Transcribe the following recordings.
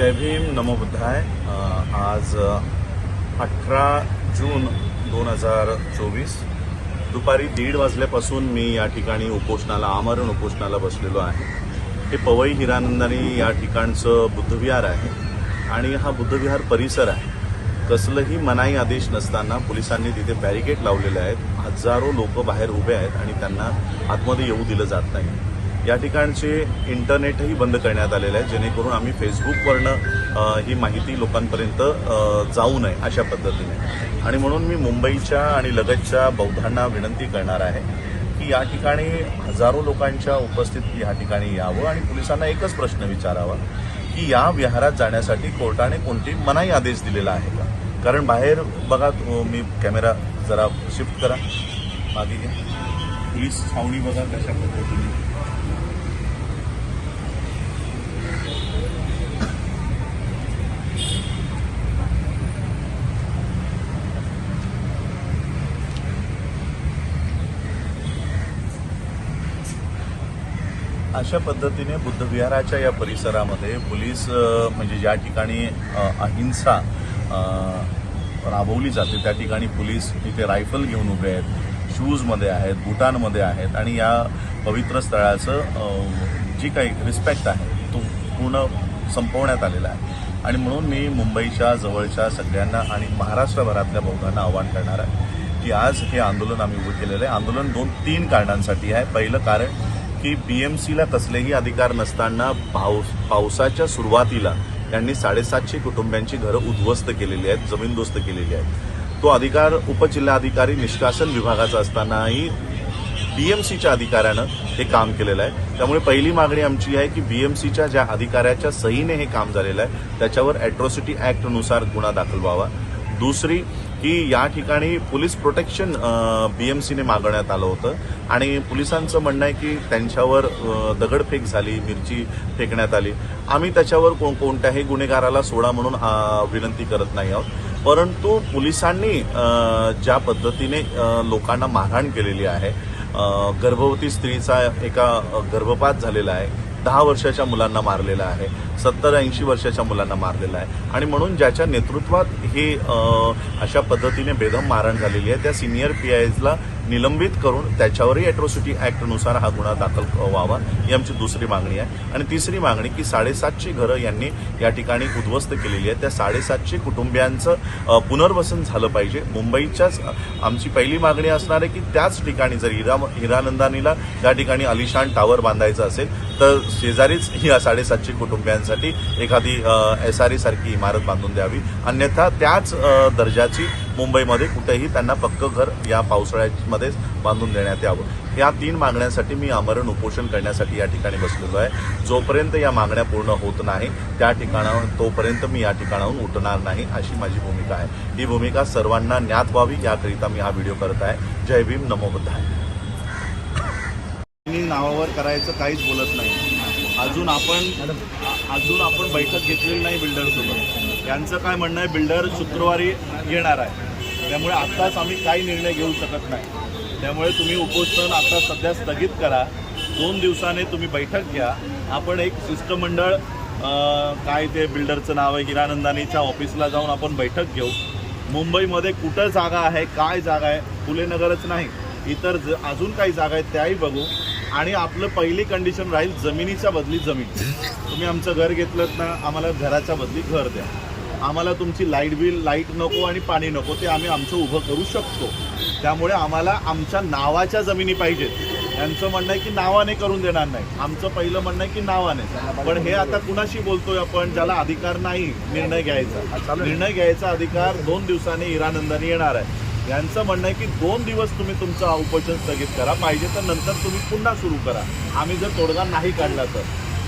जय भीम नमो बुद्धाय. आज अठरा जून दोन हजार चोवीस दुपारी दीड वाजल्यापासून मी या ठिकाणी उपोषणाला आमरण उपोषणाला बसलेलो आहे. हे पवई हिरानंदानी या ठिकाणचं बुद्धविहार आहे आणि हा बुद्धविहार परिसर आहे. कसलंही मनाई आदेश नसताना पोलिसांनी तिथे बॅरिकेड लावलेले आहेत. हजारो लोक बाहेर उभे आहेत आणि त्यांना आतमध्ये येऊ दिलं जात नाही. या ठिकाणचे इंटरनेटही बंद करण्यात आलेलं आहे. जेणेकरून आम्ही फेसबुकवरनं ही माहिती लोकांपर्यंत जाऊ नये अशा पद्धतीने. आणि म्हणून मी मुंबईच्या आणि लगतच्या बौद्धांना विनंती करणार आहे की या ठिकाणी हजारो लोकांच्या उपस्थितीत या ठिकाणी यावं आणि पोलिसांना एकच प्रश्न विचारावा की या विहारात जाण्यासाठी कोर्टाने कोणती मनाई आदेश दिलेला आहे का? कारण बाहेर बघा मी कॅमेरा जरा शिफ्ट करा. मागे घ्या. ही छावणी बघा कशा पद्धतीने. अशा पद्धतीने बुद्धविहाराच्या या परिसरामध्ये पोलीस म्हणजे ज्या ठिकाणी अहिंसा राबवली जाते त्या ठिकाणी पोलीस इथे रायफल घेऊन उभे आहेत शूजमध्ये आहेत बुटांमध्ये आहेत आणि या पवित्र स्थळाचं जी काही रिस्पेक्ट आहे तो पूर्ण संपवण्यात आलेला आहे. आणि म्हणून मी मुंबईच्या जवळच्या सगळ्यांना आणि महाराष्ट्रभरातल्या बहुतांना आव्हान करणार आहे की आज हे आंदोलन आम्ही उभं केलेलं आहे. आंदोलन दोन तीन कारणांसाठी आहे. पहिलं कारण की बी एम सीला कसलेही अधिकार नसताना पाऊस पावसाच्या सुरुवातीला त्यांनी साडेसातशे कुटुंबियांची घरं उद्ध्वस्त केलेली आहेत जमीनदोस्त केलेली आहेत. तो अधिकार उपजिल्हाधिकारी निष्कासन विभागाचा असतानाही बी एम सीच्या अधिकाऱ्यानं हे काम केलेलं आहे. त्यामुळे पहिली मागणी आमची आहे की बी एम सीच्या ज्या अधिकाऱ्याच्या सहीने हे काम झालेलं आहे त्याच्यावर अॅट्रॉसिटी ॲक्टनुसार गुन्हा दाखल व्हावा. दुसरी की या ठिकाणी पोलीस प्रोटेक्शन बीएमसीने मागवण्यात आलं होतं. आणि पोलिसांचं म्हणणं आहे की त्यांच्यावर दगडफेक झाली मिरची फेकण्यात आली. आम्ही त्याच्यावर कोण कोणत्याही गुन्हेगाराला सोडा म्हणून विनंती करत नाही आहोत. परंतु पोलिसांनी ज्या पद्धतीने लोकांना मारहाण केलेली आहे गर्भवती स्त्रीचा एका गर्भपात झालेला आहे दहा वर्षाच्या मुलांना मारलेला आहे सत्तर ऐंशी वर्षाच्या मुलांना मारलेला आहे. आणि म्हणून ज्याच्या नेतृत्वात हे अशा पद्धतीने बेदम मारण झालेली आहे त्या सिनियर पी आयजला निलंबित करून त्याच्यावरही अॅट्रॉसिटी ॲक्टनुसार हा गुन्हा दाखल व्हावा ही आमची दुसरी मागणी आहे. आणि तिसरी मागणी की साडेसातशे घरं यांनी या ठिकाणी उद्ध्वस्त केलेली आहे त्या साडेसातशे कुटुंबियांचं पुनर्वसन झालं पाहिजे. मुंबईच्याच आमची पहिली मागणी असणार आहे की त्याच ठिकाणी जर हिरा हिरानंदानीला त्या ठिकाणी अलिशान टावर बांधायचं असेल तर शेजारीच या साडेसातशे कुटुंबियांसाठी एखादी एस आर सारखी इमारत बांधून द्यावी. अन्यथा त्याच दर्जाची मुंबईमध्ये कुठेही त्यांना पक्क घर या पावसाळ्यामध्येच बांधून देण्यात यावं. या तीन मागण्यांसाठी मी आमरण उपोषण करण्यासाठी या ठिकाणी बसलेलो आहे. जोपर्यंत या मागण्या पूर्ण होत नाही त्या ठिकाणावर तोपर्यंत मी या ठिकाणाहून उठणार नाही अशी माझी भूमिका आहे. ही भूमिका सर्वांना ज्ञात व्हावी याकरिता मी हा व्हिडिओ करत आहे. जय भीम नमोबद्ध आहे मी नावावर करायचं काहीच बोलत नाही. अजून आपण अजून आपण बैठक घेतलेली नाही बिल्डरसोबत. यांचं काय म्हणणं आहे बिल्डर शुक्रवारी येणार आहे. त्यामुळे आत्ताच आम्ही काही निर्णय घेऊ शकत नाही. त्यामुळे तुम्ही उपोषण आता सध्या स्थगित करा. दोन दिवसाने तुम्ही बैठक घ्या. आपण एक शिष्टमंडळ काय ते बिल्डरचं नाव आहे हिरानंदानीच्या ऑफिसला जाऊन आपण बैठक घेऊ. मुंबईमध्ये कुठं जागा आहे काय जागा आहे फुले नगरच नाही. इतर ज अजून काही जागा आहेत त्याही बघू. आणि आपलं पहिली कंडिशन राहील जमिनीच्या बदली जमीन. तुम्ही आमचं घर घेतलं ना आम्हाला घराच्या बदली घर द्या. आम्हाला तुमची लाइट बिल लाइट नको आणि पाणी नको ते आम्ही आमचं उभं करू शकतो. त्यामुळे आम्हाला आमच्या नावाच्या जमिनी पाहिजेत. यांचं म्हणणं आहे की नावाने करून देणार नाही. आमचं पहिलं म्हणणं आहे की नावाने. पण हे आता कुणाशी बोलतोय आपण ज्याला अधिकार नाही निर्णय घ्यायचा. निर्णय घ्यायचा अधिकार दोन दिवसांनी हिरानंदानी येणार आहे. यांचं म्हणणं आहे की दोन दिवस तुम्ही तुमचं उपोषण स्थगित करा. पाहिजे तर नंतर तुम्ही पुन्हा सुरू करा. आम्ही जर तोडगा नाही काढला तर.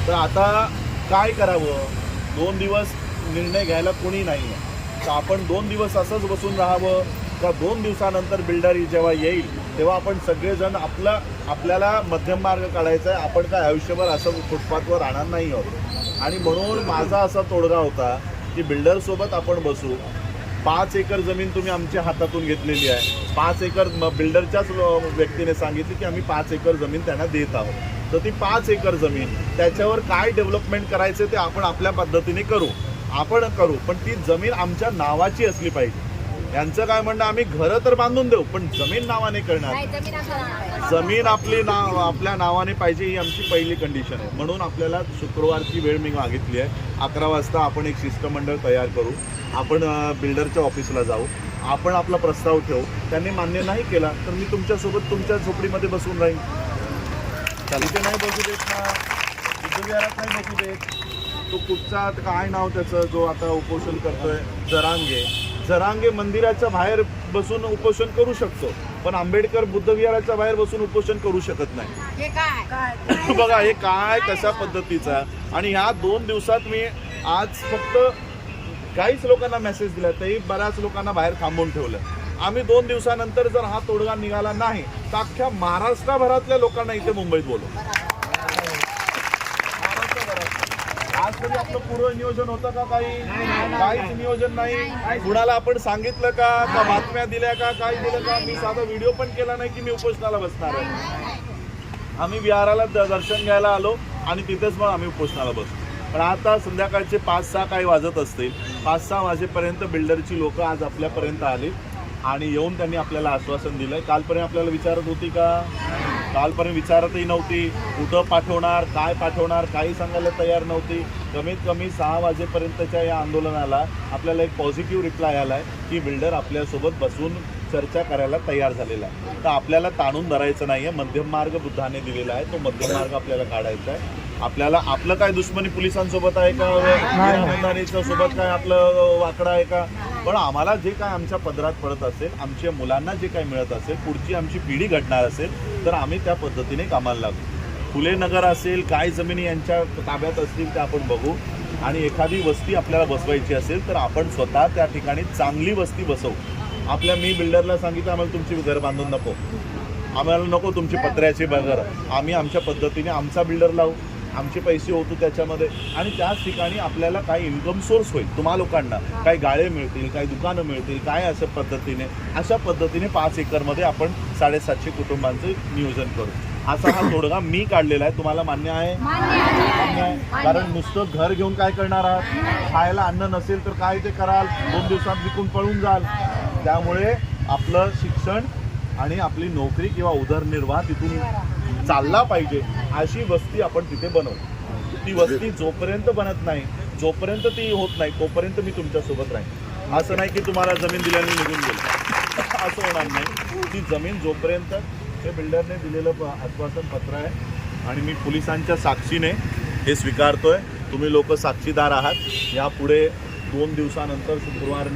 तर आता काय करावं? दोन दिवस निर्णय घ्यायला कोणी नाही आहे तर आपण दोन दिवस असंच बसून राहावं. का दोन दिवसानंतर बिल्डर जेव्हा येईल तेव्हा आपण सगळेजण आपलं आपल्याला मध्यम मार्ग काढायचा आहे. आपण काय आयुष्यभर असं फुटपाथवर राहणार नाही आहोत. आणि म्हणून माझा असा तोडगा होता की बिल्डरसोबत आपण बसू. पाच एकर जमीन तुम्ही आमच्या हातातून घेतलेली आहे. पाच एकर बिल्डरच्याच व्यक्तीने सांगितले की आम्ही पाच एकर जमीन त्यांना देत आहोत. तर ती पाच एकर जमीन त्याच्यावर काय डेव्हलपमेंट करायचं ते आपण आपल्या पद्धतीने करू. आपण करू पण ती जमीन आमच्या नावाची असली पाहिजे. यांचं काय म्हणणं आम्ही घरं तर बांधून देऊ पण जमीन नावाने करणार. जमीन आपली नाव आपल्या नावाने पाहिजे ही आमची पहिली कंडिशन आहे. म्हणून आपल्याला शुक्रवारची वेळ मी मागितली आहे. अकरा वाजता आपण एक शिष्टमंडळ तयार करू. आपण बिल्डरच्या ऑफिसला जाऊ. आपण आपला प्रस्ताव ठेवू. त्यांनी मान्य नाही केला तर मी तुमच्यासोबत तुमच्या झोपडीमध्ये बसून राहीन. इथे नाही बसू देत ना. विहारात नाही बसू देत. तो कुठचा काय नाव त्याचं जो आता उपोषण करतोय जरांगे. जरांगे मंदिराच्या बाहेर बसून उपोषण करू शकतो पण आंबेडकर बुद्ध विहाराच्या बाहेर बसून उपोषण करू शकत नाही. बघा हे काय कशा पद्धतीचा? आणि ह्या दोन दिवसात मी आज फक्त काहीच लोकांना मेसेज दिला तरी बऱ्याच लोकांना बाहेर थांबवून ठेवलं. आम्ही दोन दिवसानंतर जर हा तोडगा निघाला नाही तर अख्ख्या महाराष्ट्रभरातल्या लोकांना इथे मुंबईत बोलू आज तरी आपलं पूर्व नियोजन होतं का काही? काहीच नियोजन नाही. कुणाला आपण सांगितलं का? का बातम्या दिल्या का? काय दिलं का? मी साधा व्हिडिओ पण केला नाही की मी उपोषणाला बसणार आहे. आम्ही विहाराला दर्शन घ्यायला आलो आणि तिथेच मग आम्ही उपोषणाला बसलो. पण आता संध्याकाळचे पाच सहा काही वाजत असतील. पाच सहा वाजेपर्यंत बिल्डरची लोक आज आपल्यापर्यंत आली आणि येऊन त्यांनी आपल्याला आश्वासन दिलंय. कालपर्यंत आपल्याला विचारत होती का? कालपर्यंत विचारतही नव्हती. कुठं पाठवणार? काय पाठवणार? काही सांगायला तयार नव्हती. कमीत कमी सहा वाजेपर्यंतच्या या आंदोलनाला आपल्याला एक पॉझिटिव्ह रिप्लाय आला आहे की बिल्डर आपल्यासोबत बसून चर्चा करायला तयार झालेला आहे. तर आपल्याला ताणून धरायचं नाही आहे मध्यम मार्ग बुद्धाने दिलेला आहे. तो मध्यम मार्ग आपल्याला काढायचा आहे. आपल्याला आपलं काय दुश्मनी पोलिसांसोबत आहे का? सोबत काय आपलं वाकडं आहे का? पण आम्हाला जे काय आमच्या पदरात पडत असेल आमच्या मुलांना जे काय मिळत असेल पुढची आमची पिढी घडणार असेल तर आम्ही त्या पद्धतीने कामाला लागू. फुले नगर असेल काय जमिनी यांच्या ताब्यात असतील ते आपण बघू. आणि एखादी वस्ती आपल्याला बसवायची असेल तर आपण स्वतः त्या ठिकाणी चांगली वस्ती बसवू. आपल्या मी बिल्डरला सांगितलं आम्हाला तुमची घर बांधून नको. आम्हाला नको तुमची पत्र्याची घर. आम्ही आमच्या पद्धतीने आमचा बिल्डर लावू. आमचे पैसे होतो त्याच्यामध्ये. आणि त्याच ठिकाणी आपल्याला काही इन्कम सोर्स होईल तुम्हा लोकांना. काही गाळे मिळतील काही दुकानं मिळतील काय अशा पद्धतीने. अशा पद्धतीने पाच एकरमध्ये आपण साडेसातशे कुटुंबांचं नियोजन करू. असा हा तोडगा मी काढलेला आहे. तुम्हाला मान्य आहे? मान्य आहे. कारण नुसतं घर घेऊन काय करणार आहात? खायला अन्न नसेल तर काय ते कराल? दोन दिवसात विकून पळून जाल. त्यामुळे आपलं शिक्षण आणि आपली नोकरी किंवा उदरनिर्वाह तिथून चालला पाहिजे. अशी वस्ती आपण तिथे बनवू ती वस्ती जोपर्यंत बनत नाही जोपर्यंत ती होत नाही तोपर्यंत मी तुमच्यासोबत राहीन. असं नाही की तुम्हाला जमीन दिल्याने निघून गेलं. असं होणार नाही. ती जमीन जोपर्यंत हे बिल्डरने दिलेलं आश्वासन पत्र आहे. आणि मी पोलिसांच्या साक्षीने हे स्वीकारतोय. तुम्ही लोक साक्षीदार आहात. यापुढे दोन दिवसानंतर शुक्रवार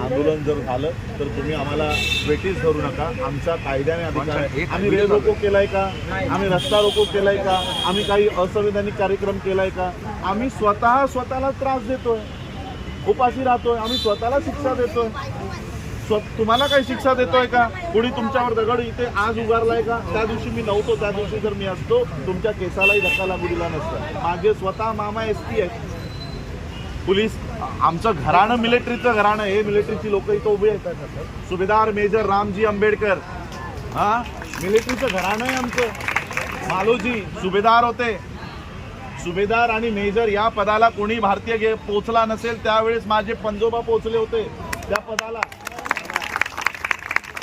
आंदोलन जर झालं तर तुम्ही आम्हाला वेटीस धरू नका. आमचा कायद्याने अधिकार आहे. आम्ही रेल रोको केलाय का? आम्ही रस्ता रोको केलाय का? आम्ही काही असंविधानिक कार्यक्रम केलाय का? आम्ही स्वतः स्वतःला त्रास देतोय. उपाशी राहतोय. आम्ही स्वतःला शिक्षा देतोय. स्व तुम्हाला काही शिक्षा देतोय का? कुणी तुमच्यावर दगड इथे आज उगारलाय का? त्या दिवशी मी नव्हतो त्या दिवशी जर मी असतो तुमच्या केसालाही धक्का लागू दिला नसता. माझे स्वतः मामा एस टी आहेत. पोलीस आमचं घराणं मिलिटरीचं घराणं हे मिलिटरीची लोक इथं उभी आहेत. सुभेदार मेजर रामजी आंबेडकर. हा? मिलिटरीचं घराणं आहे आमचं. मालोजी सुभेदार होते. सुभेदार आणि मेजर या पदाला कोणी भारतीय गे पोचला नसेल त्यावेळेस माझे पंजोबा पोचले होते. त्या पदाला.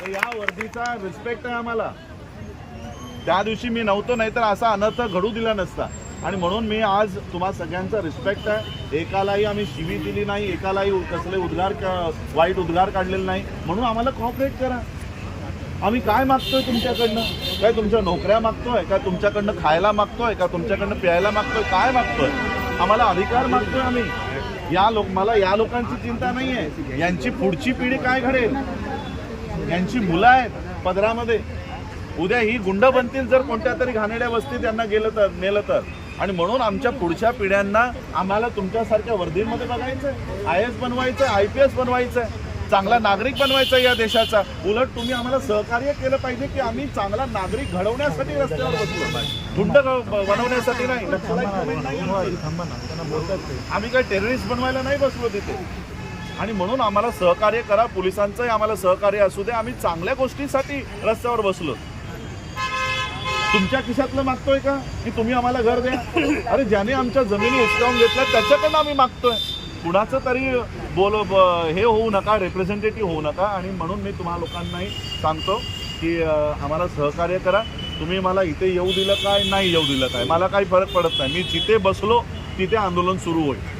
तर या वर्दीचा रिस्पेक्ट आहे आम्हाला. त्या दिवशी मी नव्हतो नाही तर असा अनर्थ घडू दिला नसता. आणि म्हणून मी आज तुम्हा सगळ्यांचा रिस्पेक्ट आहे. एकालाही आम्ही शिवी दिली नाही एकालाही कसले उद्गार वाईट उद्गार काढलेले नाही. म्हणून आम्हाला कॉपरेट करा. आम्ही काय मागतोय तुमच्याकडनं? काय तुमच्या नोकऱ्या मागतोय? का तुमच्याकडनं खायला मागतोय? का तुमच्याकडनं प्यायला मागतोय? काय मागतोय? आम्हाला अधिकार मागतोय आम्ही. या लोक मला या लोकांची चिंता नाही आहे यांची पुढची पिढी काय घडेल? यांची मुलं आहेत पदरामध्ये. उद्या ही गुंड बनतील जर कोणत्या तरी घाणेड्या वस्तीत त्यांना गेलं तर नेलं तर. आणि म्हणून आमच्या पुढच्या पिढ्यांना आम्हाला तुमच्यासारख्या वर्दीमध्ये बघायचं आय एस बनवायचं आय पी एस बनवायचं चांगला नागरिक बनवायचा या देशाचा. उलट तुम्ही आम्हाला सहकार्य केलं पाहिजे की आम्ही चांगला नागरिक घडवण्यासाठी रस्त्यावर बसलो. गुंड ग- बनवण्यासाठी नाही. आम्ही काही टेररिस्ट बनवायला नाही बसलो तिथे. आणि म्हणून आम्हाला सहकार्य करा. पोलिसांचंही आम्हाला सहकार्य असू दे. आम्ही चांगल्या गोष्टीसाठी रस्त्यावर बसलो. तुमच्या खिशातलं मागतोय का? की तुम्ही आम्हाला घर द्या? अरे ज्याने आमच्या जमिनी हिसकावून घेतल्या त्याच्याकडनं आम्ही मागतोय. कुणाचं तरी बोल ब- हे होऊ नका रिप्रेझेंटेटिव्ह होऊ नका. आणि म्हणून मी तुम्हा लोकांनाही सांगतो की आम्हाला सहकार्य करा. तुम्ही मला इथे येऊ दिलं काय नाही येऊ दिलं काय? मला काही फरक पडत नाही. मी जिथे बसलो तिथे आंदोलन सुरू होईल.